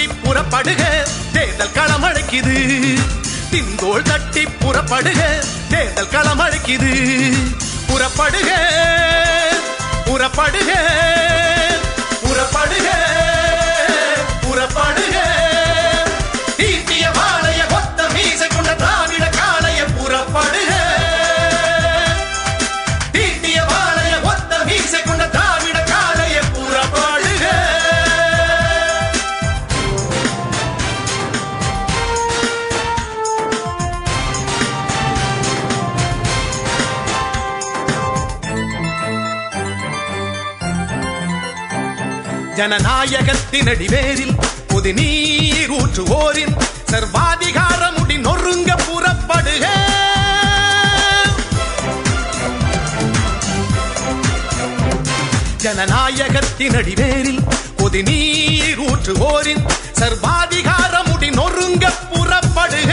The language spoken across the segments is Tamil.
தட்டி புறப்படுக தேர்தல் களம் அழைக்குது. திங்கோல் தட்டி புறப்படுக தேர்தல் களம் அழைக்குது. புறப்படுக புறப்படுக புறப்படுக புறப்படுக. ஜனநாயகத்தினடி வேரில் புது நீர் ஊற்றுவோரின் சர்வாதிகாரமுடி நொறுங்க புறப்படுக. ஜனநாயகத்தினடி வேரில் புது நீர் ஊற்றுவோரின் சர்வாதிகாரமுடி நொறுங்க புறப்படுக.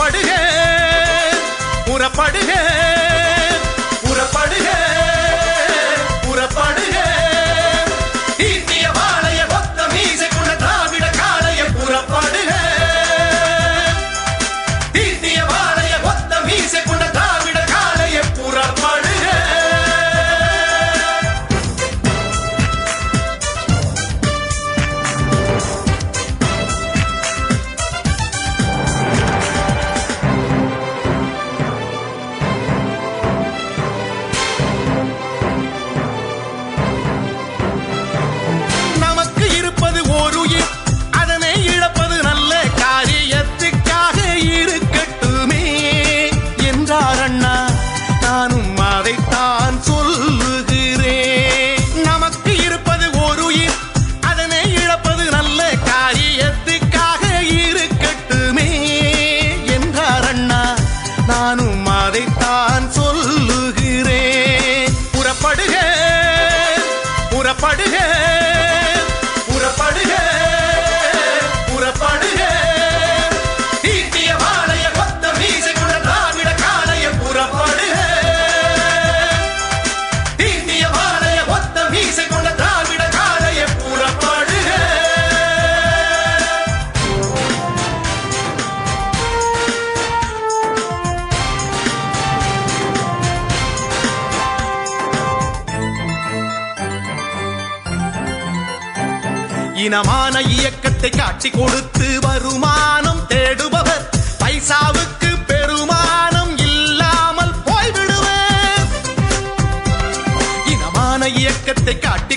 முறப்படுக முறப்படுக நவீனமான இயக்கத்தை காட்சி கொடுத்து வருமானம் தேடுபவர். பைசாவுக்கு பெருமானம் இல்லாமல் போய்விடுவர். இனமான இயக்கத்தை காட்சி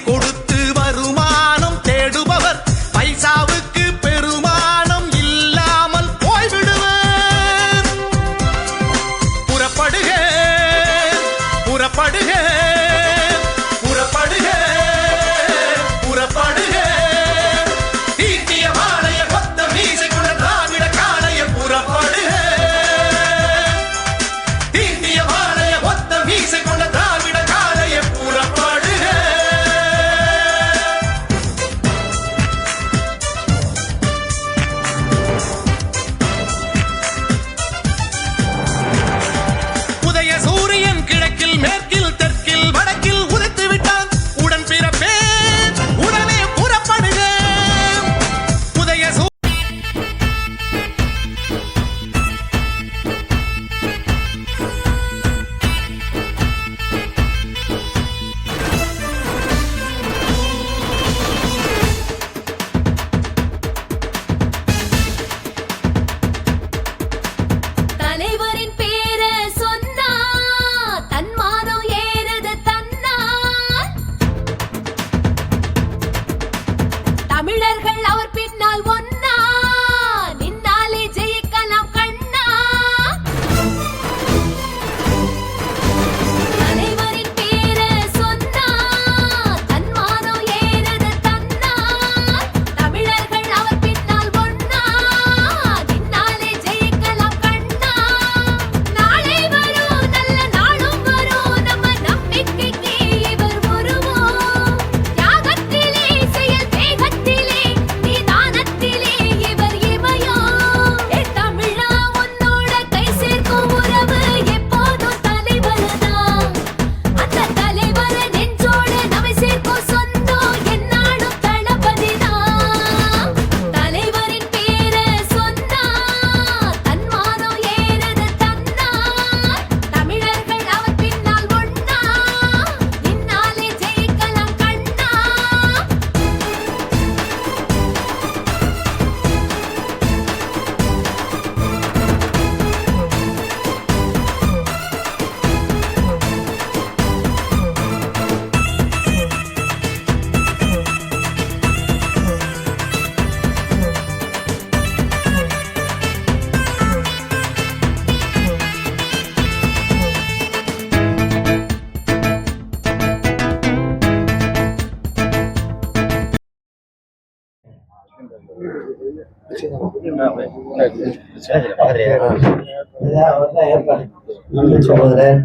சகோதரர்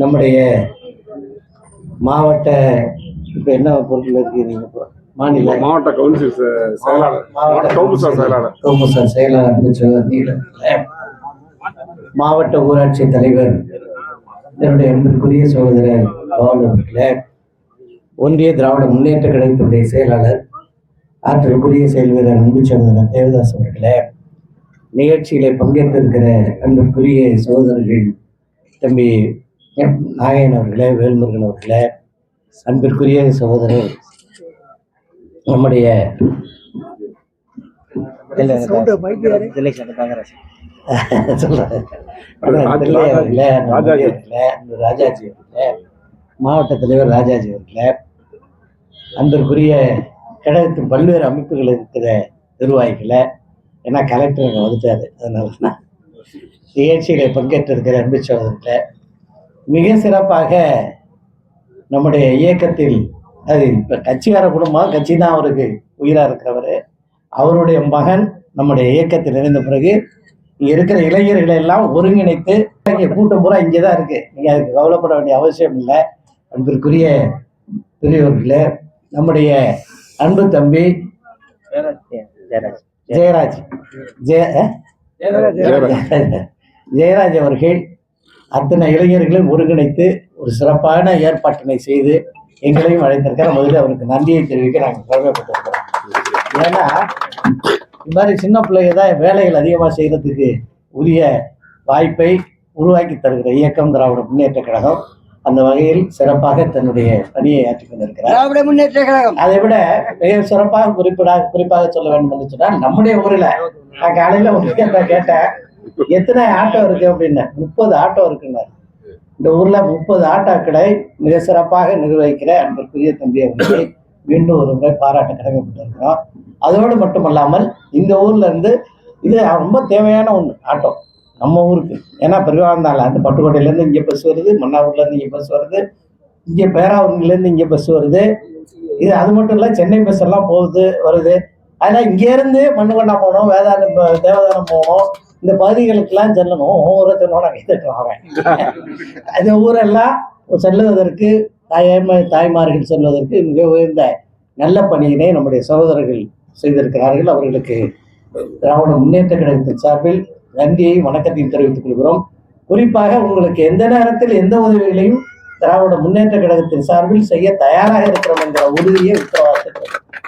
நம்முடைய மாவட்ட இப்ப என்ன பொருட்கள் இருக்கு நீங்க இப்போ? மாநில மாவட்ட கவுன்சில் செயலாளர் கவுன்சில் செயலாளர் செயலாளர். மாவட்ட ஊராட்சி தலைவர் என்னுடைய அன்பிற்குரிய சகோதரர் அவர்களே ஒன்றிய திராவிட முன்னேற்ற கழகத்தினுடைய செயலாளர் ஆற்றலுக்குரிய செயல் வீரர் அன்பு சகோதரர் தேவதாஸ் அவர்களே நிகழ்ச்சியிலே பங்கேற்றிருக்கிற அன்பிற்குரிய சகோதரர்கள் தம்பி. நாராயணன் அவர்களே வேல்முருகன் அவர்களே அன்பிற்குரிய சகோதரர் நம்முடைய மாவட்ட தலைவர் ராஜாஜி அவர்களே அன்பிற்குரிய கழகத்தின் பல்வேறு அமைப்புகள் இருக்கிற நிர்வாகிகளை ஏன்னா கலெக்டர் அங்கே வந்துட்டாரு. அதனால தான் நிகழ்ச்சியில பங்கேற்றிருக்கிற அன்பு சகோதரர்களே மிக சிறப்பாக நம்முடைய இயக்கத்தில் அது இப்போ கட்சிக்கார குடும்பம் கட்சி தான் அவருக்கு உயிராக இருக்கிறவர். அவருடைய மகன் நம்முடைய இயக்கத்தில் இணைந்த பிறகு இங்கே இருக்கிற இளைஞர்களை எல்லாம் ஒருங்கிணைத்து இங்கே கூட்டம் பூரா இங்கே தான் இருக்கு. நீங்கள் அதுக்கு கவலைப்பட வேண்டிய அவசியம் இல்லை. அன்பிற்குரிய பெரியவர்களே நம்முடைய அன்பு தம்பி ஜெயராஜ். ஜெயராஜ் அவர்கள் அத்தனை இளைஞர்களையும் ஒருங்கிணைத்து ஒரு சிறப்பான ஏற்பாட்டினை செய்து எங்களையும் அழைத்திருக்கிற முதல்ல அவருக்கு நன்றியை தெரிவிக்க நாங்கள் கடமைப்பட்டிருக்கிறோம் ஏன்னா இந்த மாதிரி சின்ன பிள்ளைங்க தான் வேலைகள் அதிகமாக செய்கிறதுக்கு உரிய வாய்ப்பை உருவாக்கி தருகிற இயக்கம் திராவிட முன்னேற்ற கழகம். அந்த வகையில் சிறப்பாக தன்னுடைய பணியை ஆற்றிக் கொண்டிருக்கிறார். முன்னேற்ற கழகம். அதை விட மிக சிறப்பாக குறிப்பிடாக குறிப்பாக சொல்ல வேண்டும் என்று சொன்னால் நம்முடைய ஊர்ல நான் காலையில ஒரு கேட்ட கேட்டேன்? எத்தனை ஆட்டோ இருக்கு அப்படின்னு. முப்பது ஆட்டோ இருக்குங்க. இந்த ஊர்ல முப்பது ஆட்டோக்களை மிக சிறப்பாக நிர்வகிக்கிற அன்பிற்குரிய தம்பி அவர்களை மீண்டும் ஒரு முறை பாராட்ட கடமைப்பட்டிருக்கிறோம். அதோடு மட்டுமல்லாமல் இந்த ஊர்ல இருந்து இது ரொம்ப தேவையான ஒன்று ஆட்டோ. நம்ம ஊருக்கு. ஏன்னா பெருவாந்தாள் அந்த பட்டுக்கோட்டையிலேருந்து இங்கே பஸ் வருது மன்னாவூர்லேருந்து இங்கே பஸ் வருது இங்கே பேராவூர்லேருந்து இங்கே பஸ் வருது. இது அது மட்டும் இல்லை சென்னை பஸ் எல்லாம் போகுது வருது. அதனால் இங்கேருந்து மண்ணுகொண்டா போகணும் வேதாந்தம் போ- தேவதானம் போகணும். இந்த பகுதிகளுக்கெல்லாம் செல்லணும். ஒவ்வொரு சொன்னோட கைத்தட்டுறான் அவன். அந்த ஊரெல்லாம் செல்லுவதற்கு தாயமா தாய்மார்கள் செல்வதற்கு மிக உயர்ந்த நல்ல பணியினை நம்முடைய சகோதரர்கள் செய்திருக்கிறார்கள். அவர்களுக்கு திராவிட முன்னேற்ற கழகத்தின் சார்பில் நன்றியை வணக்கத்தையும் தெரிவித்துக் கொள்கிறோம். குறிப்பாக உங்களுக்கு எந்த நேரத்தில் எந்த உதவிகளையும் திராவிட முன்னேற்ற கழகத்தின் சார்பில் செய்ய தயாராக இருக்கிறோம் என்ற உறுதியை உத்தரவாதத்தை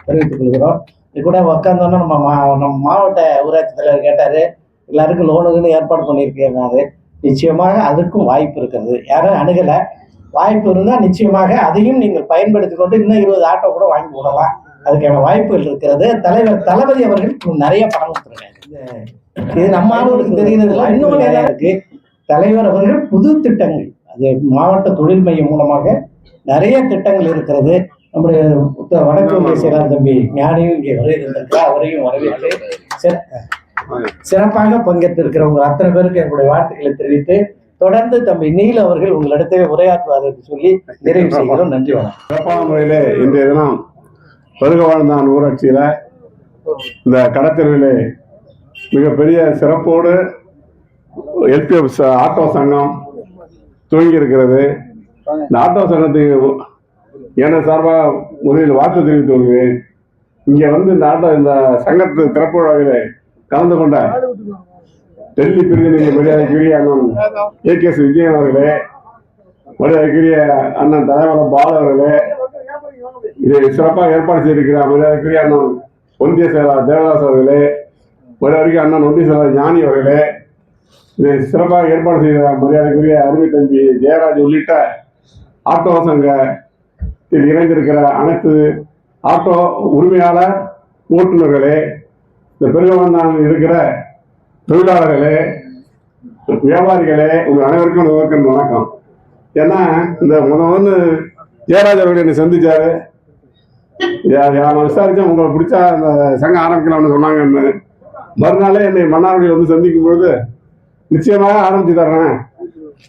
தெரிவித்துக் கொள்கிறோம். இது கூட உட்காந்தோன்னா நம்ம மா நம்ம மாவட்ட ஊராட்சி தலைவர் கேட்டாரு எல்லாருக்கும் லோனுக்குன்னு ஏற்பாடு பண்ணியிருக்கிறாரு நிச்சயமாக அதுக்கும் வாய்ப்பு இருக்கிறது யாரும் அணுகலை. வாய்ப்பு இருந்தால் நிச்சயமாக அதையும் நீங்கள் பயன்படுத்தி கொண்டு இன்னும் இருபது ஆட்டோ கூட வாங்கி விடலாம். அதுக்கான வாய்ப்புகள் இருக்கிறது. தலைவர் தளபதி அவர்கள் நிறைய பணம் கொடுத்துருக்காங்க இந்த- இது நம்ம ஆளுகளுக்கு தெரிகிறதுல இன்னும் நிறைய இருக்கு. தலைவர் அவர்கள் புது திட்டங்கள். அது மாவட்ட தொழில் மையம் மூலமாக நிறைய திட்டங்கள் இருக்கிறது. நம்முடைய வடக்கு செயலாளர் தம்பி ஞானியும் இங்கே வருகிறார். அவரையும் வரவேற்று சிற- சிறப்பாக பங்கேற்றிருக்கிறவங்க அத்தனை பேருக்கு என்னுடைய வாழ்த்துக்களை தெரிவித்து தொடர்ந்து தம்பி நீல் அவர்கள் உங்களிடத்திலே உரையாற்றுவார் என்று சொல்லி நிறைவு செய்கிறோம். நன்றி வணக்கம். சிறப்பான முறையிலே இன்றைய தினம் பெருக வாழ்ந்தான் ஊராட்சியில இந்த கடத்தெருவிலே மிகப்பெரிய சிறப்போடு எல்பிஎஃப் ஆட்டோ சங்கம் துவங்கி இருக்கிறது இந்த ஆட்டோ சங்கத்துக்கு எனது சார்பாக முதலில் வாழ்த்து தெரிவித்து வருகிறேன் இங்கே வந்து இந்த ஆட்டோ இந்த சங்கத்து திறப்பு விழாவிலே கலந்து கொண்ட டெல்லி பிரதிநிதி மரியாதைக்குரிய அண்ணன் ஏ கே எஸ் விஜயன் அவர்களே மரியாதைக்குரிய அண்ணன் தலைவரம் பால் அவர்களே இதை சிறப்பாக ஏற்பாடு செய்திருக்கிறார் மரியாதைக்குரிய அண்ணன் ஒன்றிய செயலாளர் தேவதாஸ் அவர்களே மரியாதைக்குரிய அண்ணன் ஒன்றிய செயலாளர் ஞானி அவர்களே சிறப்பாக ஏற்பாடு செய்த மரியாதைக்குரிய அருமை தம்பி ஜெயராஜ் உள்ளிட்ட ஆட்டோ சங்கத்தில் இணைந்திருக்கிற அனைத்து ஆட்டோ உரிமையாளர் ஓட்டுநர்களே இந்த பெருகவந்தான் இருக்கிற தொழிலாளர்களே வியாபாரிகளே உங்கள் அனைவருக்கும் நுகர்க்கன் வணக்கம். ஏன்னா இந்த முத வந்து ஜெயராஜ் அவர்கள் என்னை சந்திச்சாரு. நான் விசாரிச்சேன் உங்களை பிடிச்சா அந்த சங்கம் ஆரம்பிக்கலாம்னு சொன்னாங்கன்னு. மறுநாளே என்னை மன்னார்குடியில் வந்து சந்திக்கும் பொழுது நிச்சயமாக ஆரம்பிச்சு தர்றேன்.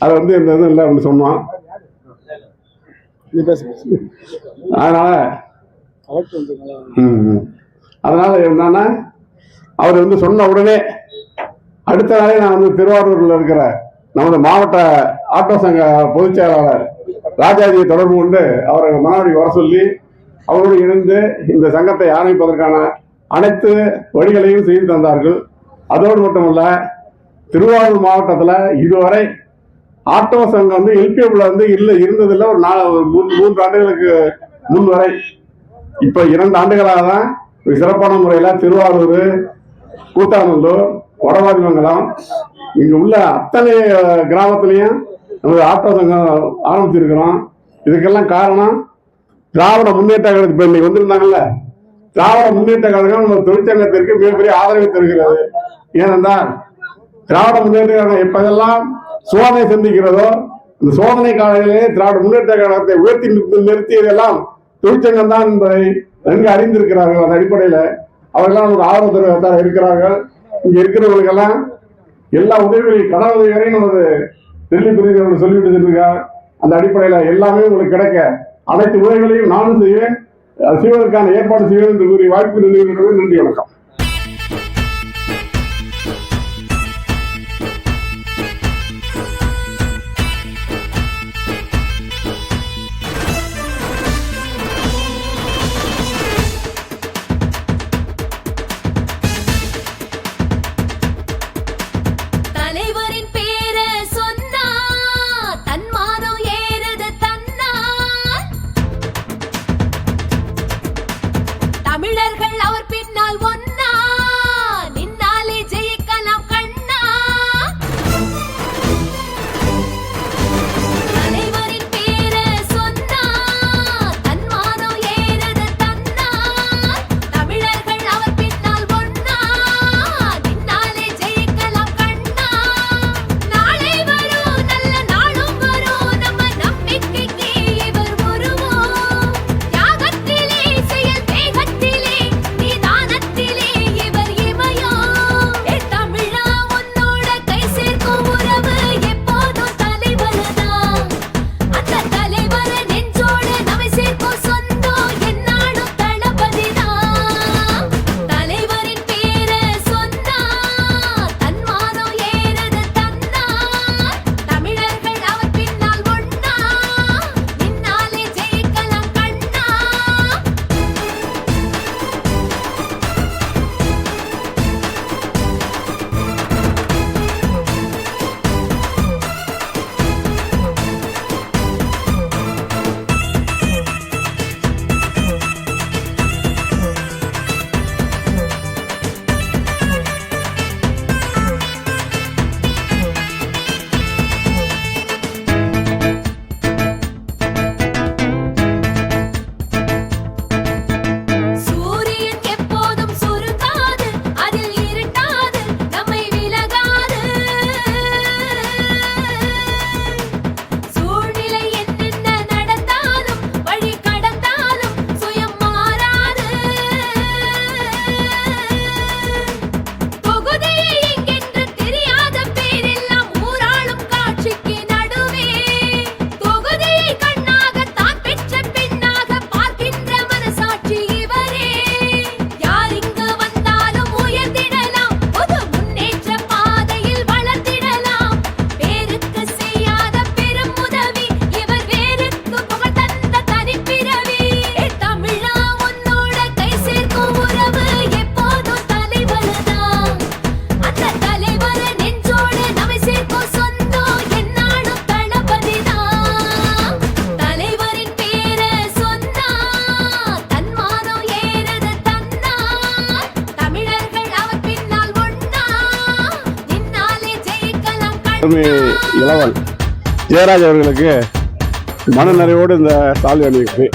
அது வந்து இந்த இதுவும் இல்லை அப்படின்னு சொன்னோம் அதனால. அதனால என்னன்னா அவர் வந்து சொன்ன உடனே அடுத்த நாளே நான் வந்து திருவாரூர்ல இருக்கிற நமது மாவட்ட ஆட்டோ சங்க பொதுச் செயலாளர் ராஜாஜியை தொடர்பு கொண்டு அவரை மனாடி வர சொல்லி அவரோடு இணைந்து இந்த சங்கத்தை ஆரம்பிப்பதற்கான அனைத்து வழிகளையும் செய்து தந்தார்கள். அதோடு மட்டுமல்ல திருவாரூர் மாவட்டத்தில் இதுவரை ஆட்டோ சங்கம் வந்து எல்பிஎஃப்ல வந்து இல்லை இருந்ததில்லை. ஒரு நாலு ஒரு மூன்று மூன்று ஆண்டுகளுக்கு முன் வரை இப்போ இரண்டு ஆண்டுகளாக தான் ஒரு சிறப்பான முறையில் திருவாரூர் கூத்தாநல்லூர் வடவாதிமங்கலம் இங்கே உள்ள அத்தனை கிராமத்துலேயும் நமது ஆட்டோ சங்கம் ஆரம்பிச்சிருக்கிறோம். இதுக்கெல்லாம் காரணம் திராவிட முன்னேற்ற கழகம் இப்போ இன்னைக்கு வந்திருந்தாங்கல்ல. திராவிட முன்னேற்ற கழகம் நம்ம தொழிற்சங்கத்திற்கு மிகப்பெரிய ஆதரவை தருகிறது. ஏனென்றால் திராவிட முன்னேற்ற கழகம் எப்பதெல்லாம் சோதனை சந்திக்கிறதோ அந்த சோதனை காலங்களிலே திராவிட முன்னேற்ற கழகத்தை உயர்த்தி நிறுத்தியதெல்லாம் தொழிற்சங்கம் தான் என்பதை நன்கு அறிந்திருக்கிறார்கள். அந்த அடிப்படையில் அவர்களெல்லாம் நமக்கு ஆதரவு தருவதாக இருக்கிறார்கள். இங்கே இருக்கிறவர்களுக்கெல்லாம் எல்லா உதவிகளையும் கடன் உதவிகளையும் நமது டெல்லி பிரதிநிதிகள் சொல்லிவிட்டு சென்றிருக்கார் அந்த அடிப்படையில் எல்லாமே உங்களுக்கு கிடைக்க அனைத்து உதவிகளையும் நானும் செய்வேன். செய்வதற்கான ஏற்பாடு செய்வது என்று கூறிய வாய்ப்பு நன்றி வணக்கம். இளவல். ஜெயராஜ் அவர்களுக்கு மன நிறைவோடு இந்த சால்வி அணிவிப்பு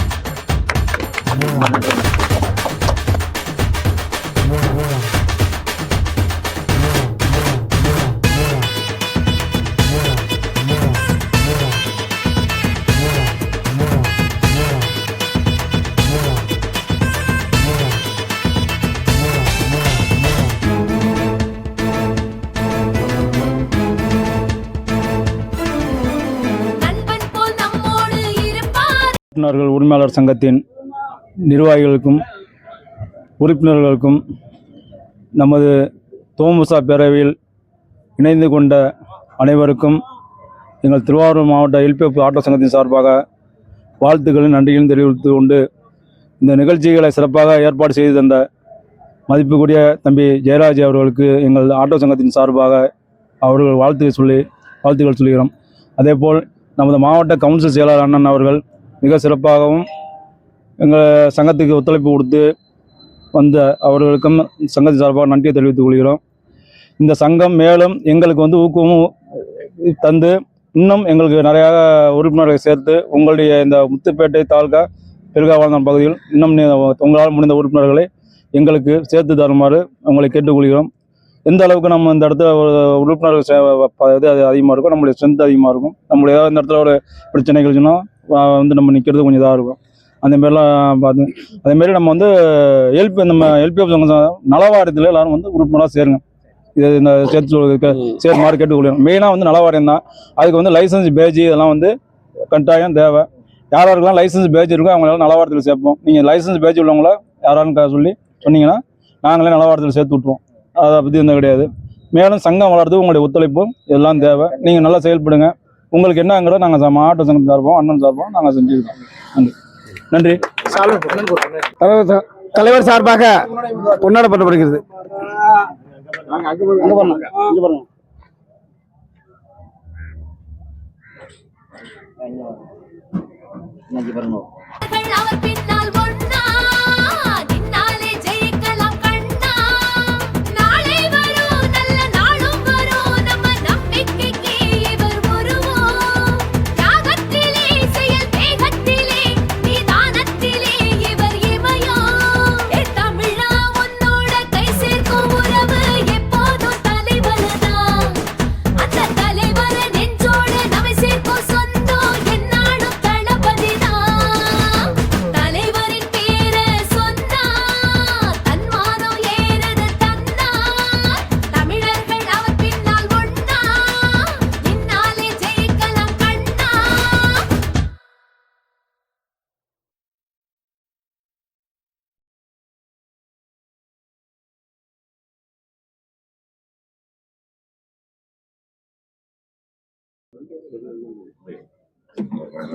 உறுப்பினர்கள் உரிமையாளர் சங்கத்தின் நிர்வாகிகளுக்கும் உறுப்பினர்களுக்கும் நமது தோமுசா பேரவையில் இணைந்து கொண்ட அனைவருக்கும் எங்கள் திருவாரூர் மாவட்ட எல்பிஎஃப் ஆட்டோ சங்கத்தின் சார்பாக வாழ்த்துக்களும் நன்றிகளும் தெரிவித்து கொண்டு இந்த நிகழ்ச்சிகளை சிறப்பாக ஏற்பாடு செய்து தந்த மதிப்புக்குரிய தம்பி ஜெயராஜ் அவர்களுக்கு எங்கள் ஆட்டோ சங்கத்தின் சார்பாக அவர்கள் வாழ்த்து சொல்லி வாழ்த்துக்கள் சொல்கிறோம். அதேபோல் நமது மாவட்ட கவுன்சில் செயலாளர் அண்ணன் அவர்கள் மிக சிறப்பாகவும் எங்கள் சங்கத்துக்கு ஒத்துழைப்பு கொடுத்து வந்த அவர்களுக்கும் சங்கத்தின் சார்பாக நன்றியை தெரிவித்துக் கொள்கிறோம். இந்த சங்கம் மேலும் எங்களுக்கு வந்து ஊக்கமும் தந்து இன்னும் எங்களுக்கு நிறையா உறுப்பினர்களை சேர்த்து உங்களுடைய இந்த முத்துப்பேட்டை தாலுகா பெருகாவாழ்ந்தான் பகுதியில் இன்னும் உங்களால் முடிந்த உறுப்பினர்களை எங்களுக்கு சேர்த்து தருமாறு உங்களை கேட்டுக்கொள்கிறோம். எந்த அளவுக்கு நம்ம இந்த இடத்துல ஒரு உறுப்பினர்கள் இது அதிகமாக இருக்கும் நம்மளுடைய ஸ்ட்ரென்த் அதிகமாக இருக்கும். நம்மளுடைய ஏதாவது இந்த இடத்துல ஒரு பிரச்சனைகள் சொன்னால் வந்து நம்ம நிற்கிறது கொஞ்சம் இதாக இருக்கும். அந்த மாதிரிலாம் பார்த்து அதேமாரி நம்ம வந்து எல்பி நம்ம எல்பிஎஃப் நலவாரியத்தில் எல்லாரும் வந்து உறுப்பினராக சேருங்க. இது இந்த சேர்த்து சேர் மாதிரி கேட்டுக்கொள்ளும் மெயினாக வந்து நலவாரியம் தான். அதுக்கு வந்து லைசன்ஸ் பேஜ் இதெல்லாம் வந்து கட்டாயம் தேவை. யார் யாருக்கெல்லாம் லைசன்ஸ் பேஜ் இருக்கோ அவங்களால நலவாரத்தில் சேர்ப்போம். நீங்கள் லைசன்ஸ் பேஜ் உள்ளவங்கள யாரான்னு சொல்லி சொன்னீங்கன்னா நாங்களே நலவாரத்தில் சேர்த்து விட்ருவோம் அதை பற்றி எந்த கிடையாது. மேலும் சங்கம் வளர்றதுக்கு உங்களுடைய ஒத்துழைப்பும் எல்லாம் தேவை. நீங்கள் நல்லா செயல்படுங்க. உங்களுக்கு என்னங்கிறத நாங்கள் மாவட்ட சங்கம் சார்போம் அண்ணன் சார்போம் நாங்கள் செஞ்சுருக்கோம். நன்றி. நன்றி. தலைவர் சார்பாக கொண்டாடப்படப்படுகிறது. அவர்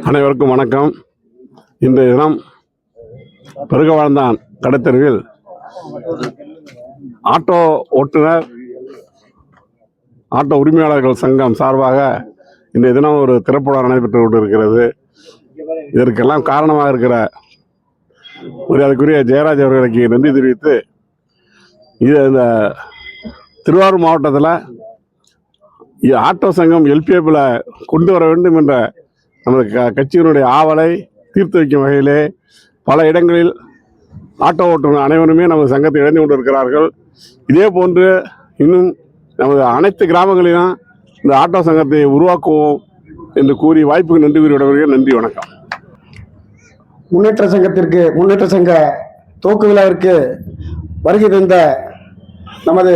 அனைவருக்கும் வணக்கம். இன்றைய தினம் பெருக வாழ்ந்தான் கடத்தெருவில் ஆட்டோ ஓட்டுநர் ஆட்டோ உரிமையாளர்கள் சங்கம் சார்பாக இன்றைய தினம் ஒரு திறப்புடன் நடைபெற்று கொண்டிருக்கிறது. இதற்கெல்லாம் காரணமாக இருக்கிற மரியாதைக்குரிய ஜெயராஜ் அவர்களுக்கு நன்றி தெரிவித்து இது இந்த திருவாரூர் மாவட்டத்தில் ஆட்டோ சங்கம் எல்பிஎஃபில் கொண்டு வர வேண்டும் என்ற நமது க கட்சியினுடைய ஆவலை தீர்த்து வைக்கும் வகையிலே பல இடங்களில் ஆட்டோ ஓட்டுநர் அனைவருமே நமது சங்கத்தை இணைந்து கொண்டிருக்கிறார்கள். இதே போன்று இன்னும் நமது அனைத்து கிராமங்களிலும் இந்த ஆட்டோ சங்கத்தை உருவாக்குவோம் என்று கூறி வாய்ப்புக்கு நன்றி கூறி விடவர்கள் நன்றி வணக்கம். முன்னேற்ற சங்கத்திற்கு முன்னேற்ற சங்க துவக்க விழாவிற்கு வருகை தந்த நமது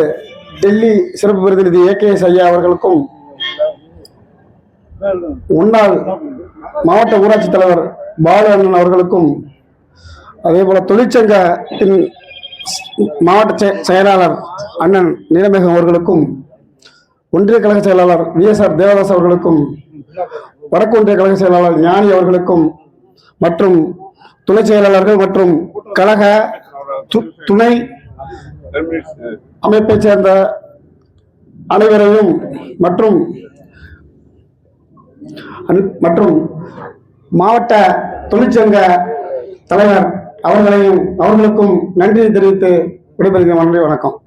டெல்லி சிறப்பு பிரதிநிதி ஏகேஎஸ் ஐயா அவர்களுக்கும் முன்னாள் மாவட்ட ஊராட்சி தலைவர் பாலு அண்ணன் அவர்களுக்கும் அதே போல தொழிற்சங்கத்தின் மாவட்ட செயலாளர் அண்ணன் நீலமேகம் அவர்களுக்கும் ஒன்றிய கழக செயலாளர் வி எஸ்ஆர் தேவதாஸ் அவர்களுக்கும் வடக்கு ஒன்றிய கழக செயலாளர் ஞானி அவர்களுக்கும் மற்றும் துணை செயலாளர்கள் மற்றும் கழக து- துணை அமைப்பை சேர்ந்த அனைவரையும் மற்றும் அன்- மற்றும் மாவட்ட தொழிற்சங்க தலைவர் அவர்களையும் அவர்களுக்கும் நன்றி தெரிவித்து விடைபெறுகிறேன். நன்றி வணக்கம்.